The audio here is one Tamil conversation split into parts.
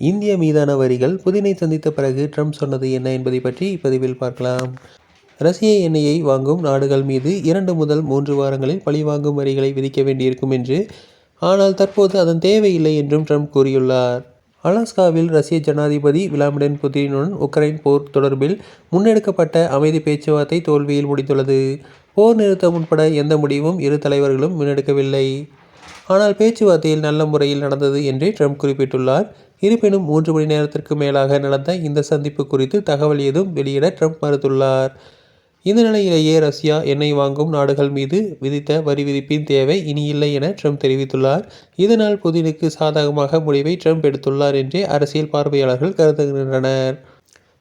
இந்திய மீதான வரிகள் புதினை சந்தித்த பிறகு ட்ரம்ப் சொன்னது என்ன என்பதை பற்றி இப்பதிவில் பார்க்கலாம். ரஷ்ய எண்ணெயை வாங்கும் நாடுகள் மீது இரண்டு முதல் மூன்று வாரங்களில் பழிவாங்கும் வரிகளை விதிக்க வேண்டியிருக்கும் என்று ஆனால் தற்போது அதன் தேவையில்லை என்றும் ட்ரம்ப் கூறியுள்ளார். அலாஸ்காவில் ரஷ்ய ஜனாதிபதி விளாடிமிர் புதினுடன் உக்ரைன் போர் தொடர்பில் முன்னெடுக்கப்பட்ட அமைதி பேச்சுவார்த்தை தோல்வியில் முடிந்துள்ளது. போர் நிறுத்தம் உட்பட எந்த முடிவும் இரு தலைவர்களும் முன்னெடுக்கவில்லை. ஆனால் பேச்சுவார்த்தையில் நல்ல முறையில் நடந்தது என்று ட்ரம்ப் குறிப்பிட்டுள்ளார். இருப்பினும் மூன்று மணி நேரத்திற்கு மேலாக நடந்த இந்த சந்திப்பு குறித்து தகவல் ஏதும் வெளியிட ட்ரம்ப் மறுத்துள்ளார். இந்த நிலையிலேயே ரஷ்யா எண்ணெய் வாங்கும் நாடுகள் மீது விதித்த வரி விதிப்பின் தேவை இனி இல்லை என ட்ரம்ப் தெரிவித்துள்ளார். இதனால் புதினுக்கு சாதகமாக முடிவை ட்ரம்ப் எடுத்துள்ளார் என்றே அரசியல் பார்வையாளர்கள் கருதுகின்றனர்.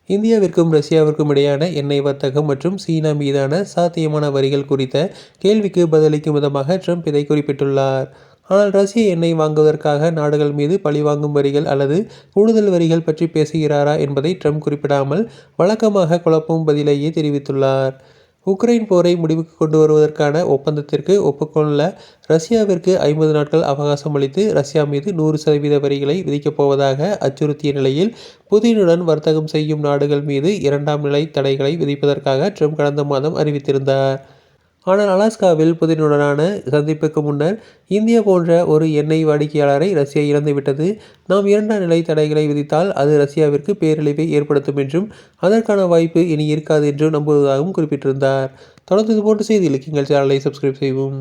இந்தியாவிற்கும் ரஷ்யாவிற்கும் இடையான எண்ணெய் வர்த்தகம் மற்றும் சீனா மீதான சாத்தியமான வரிகள் குறித்த கேள்விக்கு பதிலளிக்கும் விதமாக ட்ரம்ப் இதை குறிப்பிட்டுள்ளார். ஆனால் ரஷ்ய எண்ணெய் வாங்குவதற்காக நாடுகள் மீது பழிவாங்கும் வரிகள் அல்லது கூடுதல் வரிகள் பற்றி பேசுகிறாரா என்பதை ட்ரம்ப் குறிப்பிடாமல் வழக்கமாக குழப்பும் பதிலையே தெரிவித்துள்ளார். உக்ரைன் போரை முடிவுக்கு கொண்டு வருவதற்கான ஒப்பந்தத்திற்கு ஒப்புக்கொள்ள ரஷ்யாவிற்கு ஐம்பது நாட்கள் அவகாசம் அளித்து ரஷ்யா மீது நூறு சதவீத வரிகளை விதிக்கப் போவதாக அச்சுறுத்திய நிலையில் புதினுடன் வர்த்தகம் செய்யும் நாடுகள் மீது இரண்டாம் நிலை தடைகளை விதிப்பதற்காக ட்ரம்ப் கடந்த மாதம் அறிவித்திருந்தார். ஆனால் அலாஸ்காவில் புதினுடனான சந்திப்புக்கு முன்னர் இந்தியா போன்ற ஒரு எண்ணெய் வாடிக்கையாளரை ரஷ்யா இழந்துவிட்டது. நாம் இரண்டாம் நிலை தடைகளை விதித்தால் அது ரஷ்யாவிற்கு பேரழிவை ஏற்படுத்தும் என்றும் அதற்கான வாய்ப்பு இனி இருக்காது என்றும் நம்புவதாகவும் குறிப்பிட்டிருந்தார். தொடர்ந்து இது போன்ற செய்திகளுக்கு எங்கள் சேனலை சப்ஸ்கிரைப் செய்வோம்